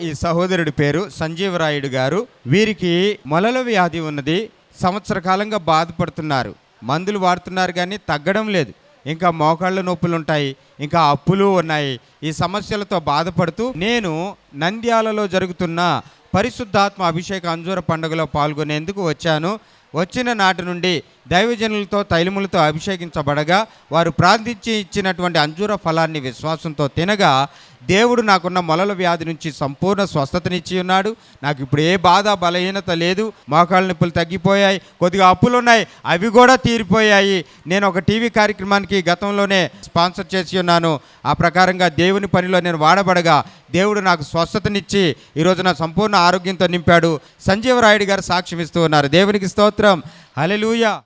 ఈ సహోదరుడి పేరు సంజీవరాయుడు గారు. వీరికి మొలల వ్యాధి ఉన్నది. సంవత్సర కాలంగా బాధపడుతున్నారు. మందులు వాడుతున్నారు కానీ తగ్గడం లేదు. ఇంకా మోకాళ్ళ నొప్పులు ఉంటాయి. ఇంకా అప్పులు ఉన్నాయి. ఈ సమస్యలతో బాధపడుతూ నేను నంద్యాలలో జరుగుతున్న పరిశుద్ధాత్మ అభిషేక అంజూర పండుగలో పాల్గొనేందుకు వచ్చాను. వచ్చిన నాటి నుండి దైవజనులతో తైలములతో అభిషేకించబడగా వారు ప్రార్థించి ఇచ్చినటువంటి అంజూర ఫలాన్ని విశ్వాసంతో తినగా దేవుడు నాకున్న మొలల వ్యాధి నుంచి సంపూర్ణ స్వస్థతనిచ్చి ఉన్నాడు. నాకు ఇప్పుడు ఏ బాధ బలహీనత లేదు. మోకాళ్ళ నొప్పులు తగ్గిపోయాయి. కొద్దిగా అప్పులు ఉన్నాయి. అవి కూడా తీరిపోయాయి. నేను ఒక టీవీ కార్యక్రమానికి గతంలోనే స్పాన్సర్ చేసి ఉన్నాను. ఆ ప్రకారంగా దేవుని పనిలో నేను వాడబడగా దేవుడు నాకు స్వస్థతనిచ్చి ఈరోజు నా సంపూర్ణ ఆరోగ్యంతో నింపాడు. సంజీవరాయుడు గారు సాక్ష్యం ఇస్తూ ఉన్నారు. దేవునికి స్తోత్రం. హల్లెలూయా.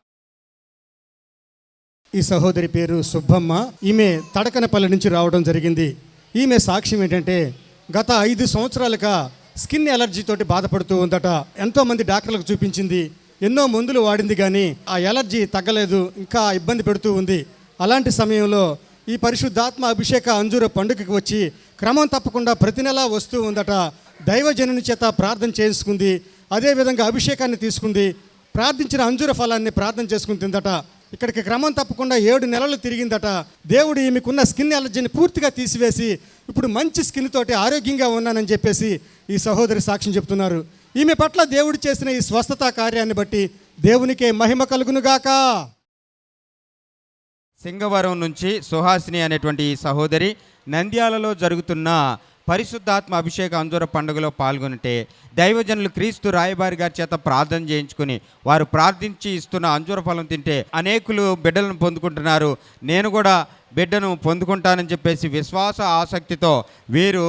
ఈ సహోదరి పేరు సుబ్బమ్మ. ఈమె తడకనపల్లి నుంచి రావడం జరిగింది. ఈమె సాక్ష్యం ఏంటంటే గత ఐదు సంవత్సరాలుగా స్కిన్ ఎలర్జీతోటి బాధపడుతూ ఉందట. ఎంతోమంది డాక్టర్లకు చూపించింది. ఎన్నో మందులు వాడింది కానీ ఆ ఎలర్జీ తగ్గలేదు ఇంకా ఇబ్బంది పెడుతూ ఉంది. అలాంటి సమయంలో ఈ పరిశుద్ధాత్మ అభిషేక అంజూర పండుగకి వచ్చి క్రమం తప్పకుండా ప్రతి నెలా వస్తూ ఉందట. దైవజనుని చేత ప్రార్థన చేసుకుంది అదేవిధంగా అభిషేకాన్ని తీసుకుంది. ప్రార్థించిన అంజూర ఫలాన్ని ప్రార్థన చేసుకుని తిందట. ఇక్కడికి క్రమం తప్పకుండా ఏడు నెలలు తిరిగిందట. దేవుడు ఈమెకున్న స్కిన్ ఎలర్జీని పూర్తిగా తీసివేసి ఇప్పుడు మంచి స్కిన్ తోటి ఆరోగ్యంగా ఉన్నానని చెప్పేసి ఈ సహోదరి సాక్ష్యం చెప్తున్నారు. ఈమె పట్ల దేవుడు చేసిన ఈ స్వస్థత కార్యాన్ని బట్టి దేవునికే మహిమ కలుగునుగాక. సింగవరం నుంచి సుహాసిని అనేటువంటి ఈ సహోదరి నంద్యాలలో జరుగుతున్న పరిశుద్ధాత్మ అభిషేక అంజూర పండుగలో పాల్గొనితే దైవజనులు క్రీస్తు రాయబారి గారి చేత ప్రార్థన చేయించుకుని వారు ప్రార్థించి ఇస్తున్న అంజూర ఫలం తింటే అనేకులు బిడ్డలను పొందుకుంటున్నారు. నేను కూడా బిడ్డను పొందుకుంటానని చెప్పేసి విశ్వాస ఆసక్తితో వీరు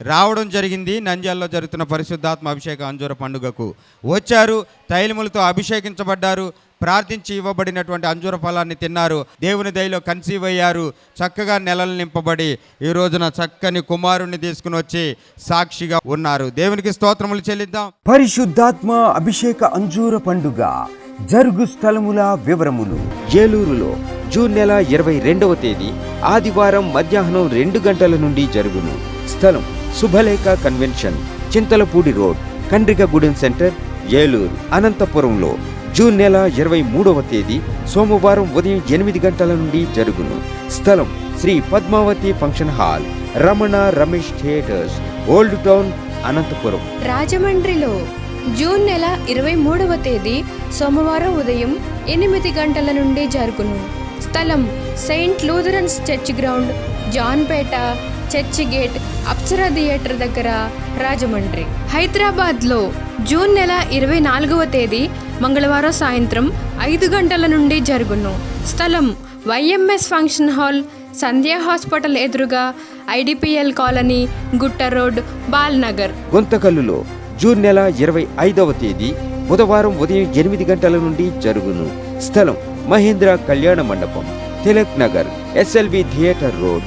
రావడం జరిగింది. నంద్యాలలో జరుగుతున్న పరిశుద్ధాత్మ అభిషేక అంజూర పండుగకు వచ్చారు. తైలములతో అభిషేకించబడ్డారు. ప్రార్థించి ఇవ్వబడినటువంటి అంజూర ఫలాన్ని తిన్నారు. దేవుని దయలో కన్సీవ్ అయ్యారు. చక్కగా నెలలు నింపబడి ఈ రోజున చక్కని కుమారుణ్ణి తీసుకుని వచ్చి సాక్షిగా ఉన్నారు. దేవునికి స్తోత్రములు చెల్లిద్దాం. పరిశుద్ధాత్మ అభిషేక అంజూర పండుగ జరుగు స్థలముల వివరములు. ఏలూరులో జూన్ నెల ఇరవై రెండవ తేదీ ఆదివారం మధ్యాహ్నం రెండు గంటల నుండి జరుగును. స్థలం Subhalekha convention Chintalapudi road Kandrikagudem centre Eluru అనంతపురంలో జూన్ నెల ఇరవై మూడవ తేదీ సోమవారం ఉదయం ఎనిమిది గంటల నుండి జరుగును. స్థలం Sri Padmavathi function hall Ramana Ramesh theatres old town Anantapuram. రాజమండ్రిలో జూన్ నెల ఇరవై మూడవ తేదీ సోమవారం ఉదయం ఎనిమిది గంటల నుండి జరుగును. స్థలం saint Lutherans church ground Janpeta church gate Apsara theatre దగ్గర రాజమండ్రి. హైదరాబాద్లో జూన్ నెల ఇరవై నాలుగవ తేదీ మంగళవారం సాయంత్రం ఐదు గంటల నుండి జరుగును. స్థలం YMS function hall Sandhya hospital ఎదురుగా IDPL colony Gutta road Balanagar. గుంతకల్లులో June నెల ఇరవై ఐదవ తేదీ బుధవారం ఉదయం ఎనిమిది గంటల నుండి జరుగును. స్థలం Mahendra Kalyana Mandapam Tilak Nagar SLV theatre road.